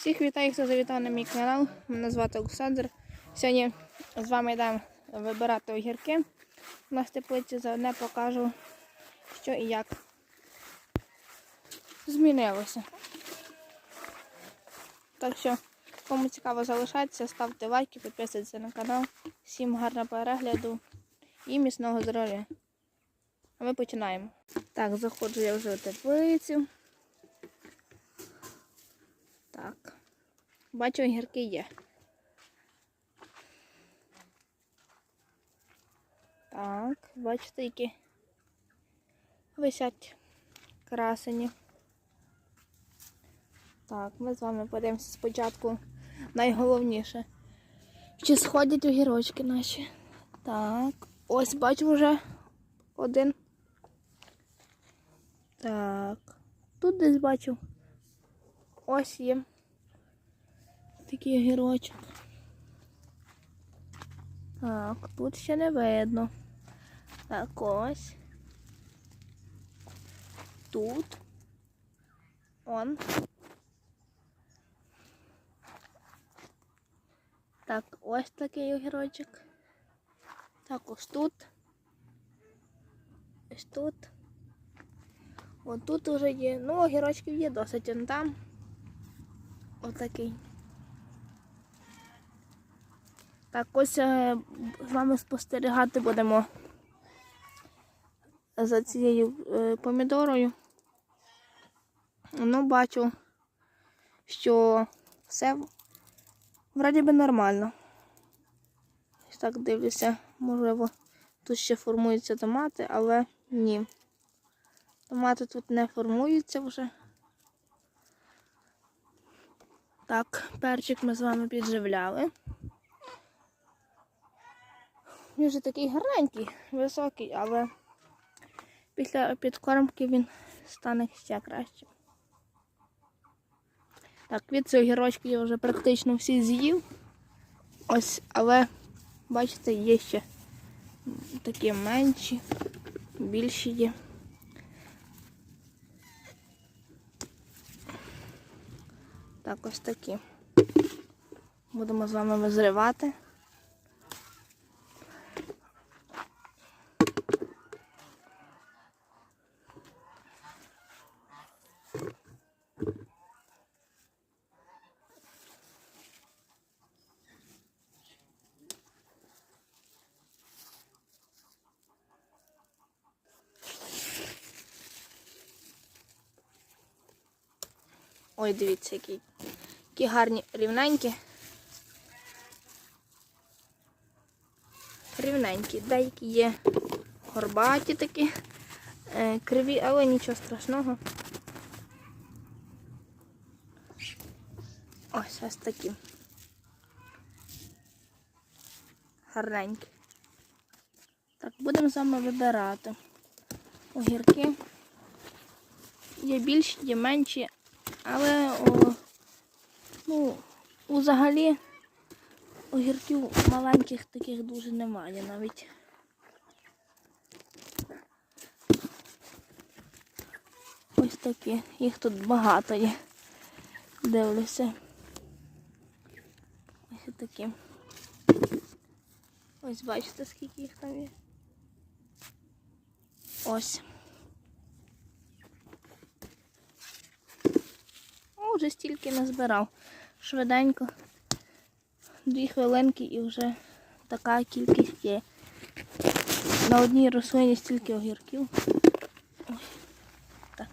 Всіх вітаю, хто завітав на мій канал. Мене звати Олександр. Сьогодні з вами йдемо вибирати огірки. У нас теплиці заодне покажу, що і як змінилося. Так що, кому цікаво залишатися, ставте лайки, підписуйтесь на канал. Всім гарного перегляду і міцного здоров'я. А ми починаємо. Так, заходжу я вже в теплицю. Так. Бачу, огірки є. Так, бачите, які висять красені. Так, ми з вами подивимося спочатку найголовніше. Чи сходять огірочки наші? Так, ось бачу вже один. Так, тут десь бачу. Ось є такий огірочок. Так, тут ще не видно. Так, ось. Тут. Он. Так, ось такий огірочок. Також тут. Ось тут. От тут уже є. Ну, огірочків є досить он там. Отакий. Так, ось е, з вами спостерігати будемо за цією е, помідорою. Ну, бачу, що все вроді би нормально. Так дивлюся, можливо, тут ще формуються томати, але ні. Томати тут не формуються вже. Так, перчик ми з вами підживляли. Він вже такий гарненький, високий, але після підкормки він стане ще краще. Так, від цього гірочки я вже практично всі з'їв. Ось, але, бачите, є ще такі менші, більші є. Так, ось такі. Будемо з вами визривати. Ой, дивіться, які, які гарні рівненькі. Рівненькі. Деякі є горбаті такі, е, криві, але нічого страшного. Ось ось такі. Гарненькі. Так, будемо з вами вибирати огірки. Є більші, є менші, але о, ну, взагалі огірків маленьких таких дуже немає навіть. Ось такі. Їх тут багато є. Дивлюся. Ось такі. Ось бачите, скільки їх там є. Ось. О, вже стільки назбирав. Швиденько. Дві хвилинки і вже така кількість є. На одній рослині стільки огірків. Так.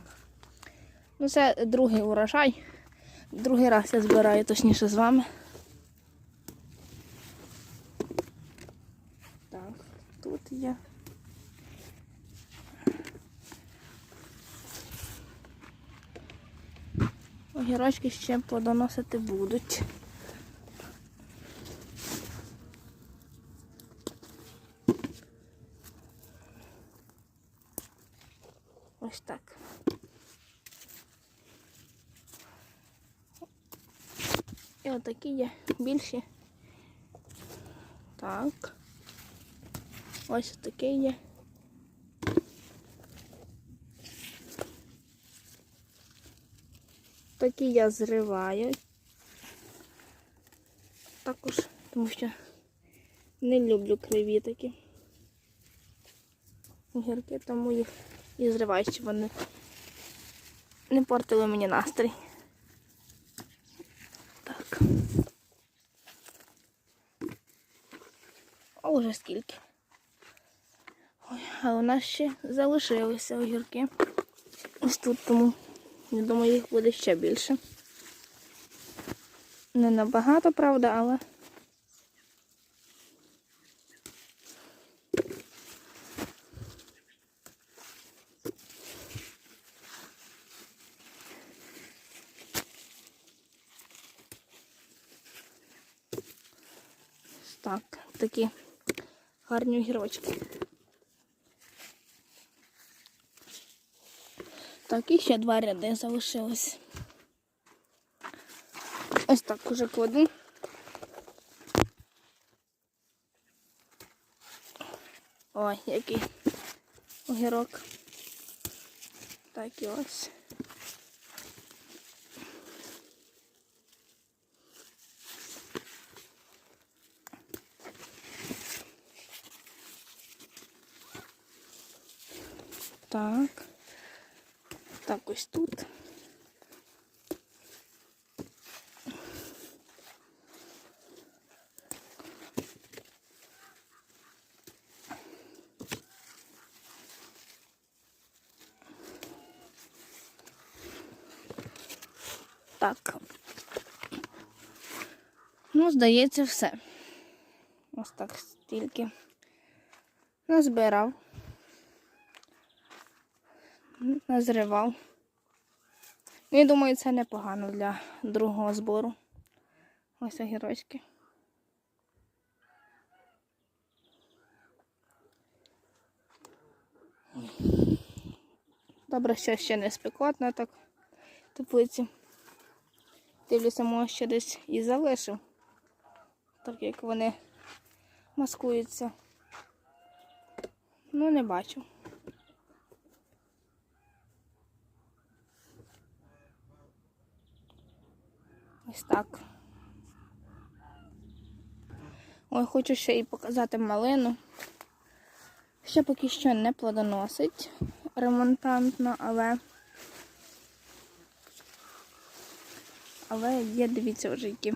Ну це другий урожай. Другий раз я збираю точніше з вами. Так, тут є. Огірочки ще подоносити будуть. Ось так. І отакі є більші. Так. Ось такий є. Такі я зриваю. також, тому що не люблю криві такі огірки, тому їх і зриваю, щоб вони не портили мені настрій. Так. О, вже скільки. Ой, а у нас ще залишилися огірки. Ось тут, тому я думаю, їх буде ще більше. Не набагато, правда, але. Так, такі гарні огірочки. Так, і ще два ряди залишилось. Ось так уже кладу. Ой, який огірок. Так і ось. Так. Так, ось тут. Так. Ну, здається, все. Ось так стільки. Назбирав. Назривав. Ну, я думаю, це непогано для другого збору. Ось огірочки. Добре, що ще не спекотно так теплиці. Дивлюся, може ще десь і залишив, так як вони маскуються. Ну, не бачу. Ось так. Ой, хочу ще і показати малину. Ще поки що не плодоносить ремонтантно, але але є, дивіться, вже які.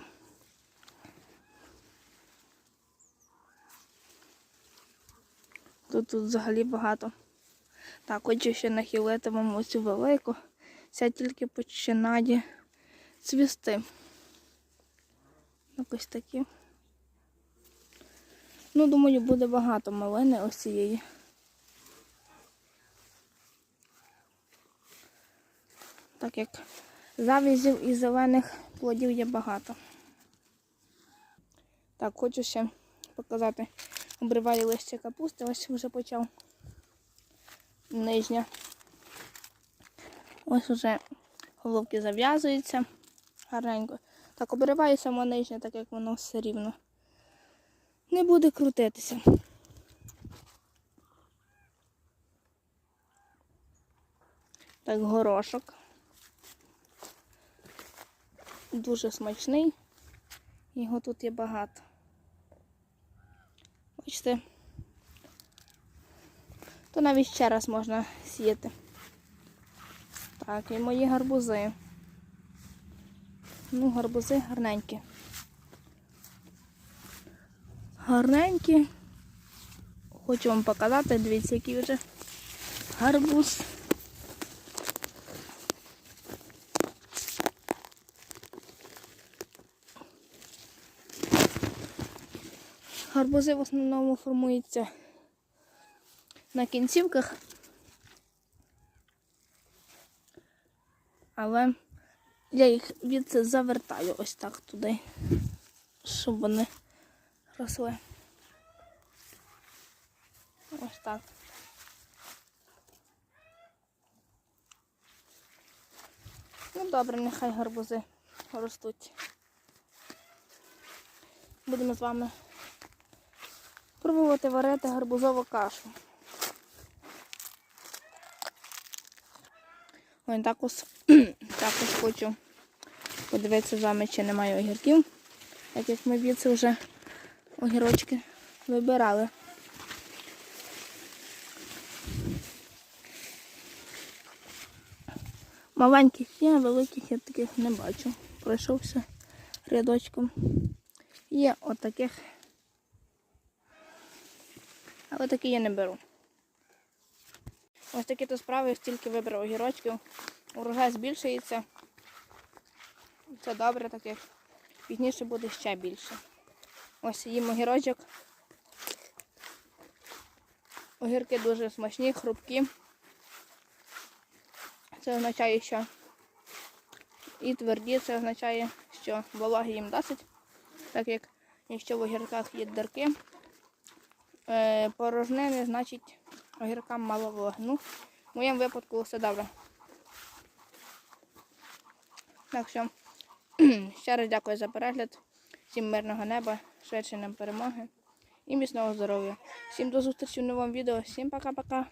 Тут тут взагалі багато. Так, хочу ще нахилити вам ось цю велику. Ця тільки починає цвісти. Якось такі. Ну, думаю, буде багато малини ось цієї. Так як завізів і зелених плодів є багато. Так, хочу ще показати. Обриваю листя капусти, ось вже почав. Нижня. Ось вже головки зав'язуються гарненько. Так, обриваю саме нижнє, так як воно все рівно. Не буде крутитися. Так, горошок. Дуже смачний. Його тут є багато. Бачите, то навіть ще раз можна сіяти. Так, і мої гарбузи. Ну, гарбузи гарненькі. Гарненькі. Хочу вам показати, дивіться, який вже гарбуз. Гарбузи в основному формуються на кінцівках, але я їх від завертаю ось так туди, щоб вони росли. Ось так. Ну добре, нехай гарбузи ростуть. Будемо з вами пробувати варити гарбузову кашу. Ой, також, також хочу подивитися з вами, чи немає огірків. Так як ми звідси вже огірочки вибирали. Маленьких є, великих я таких не бачу. Пройшовся рядочком. Є отаких. Але такі я не беру. Ось такі то справи, стільки вибрав огірочків. Урожай збільшується. Це добре, так як пізніше буде ще більше. Ось їм огірочок. Огірки дуже смачні, хрупкі. Це означає, що і тверді, це означає, що вологи їм досить, так як якщо в огірках є дірки, е, порожнини, значить огіркам мало вологи. Ну, в моєму випадку все добре. Так що ще раз дякую за перегляд. Всім мирного неба, швидше нам перемоги і міцного здоров'я. Всім до зустрічі в новому відео. Всім пока-пока.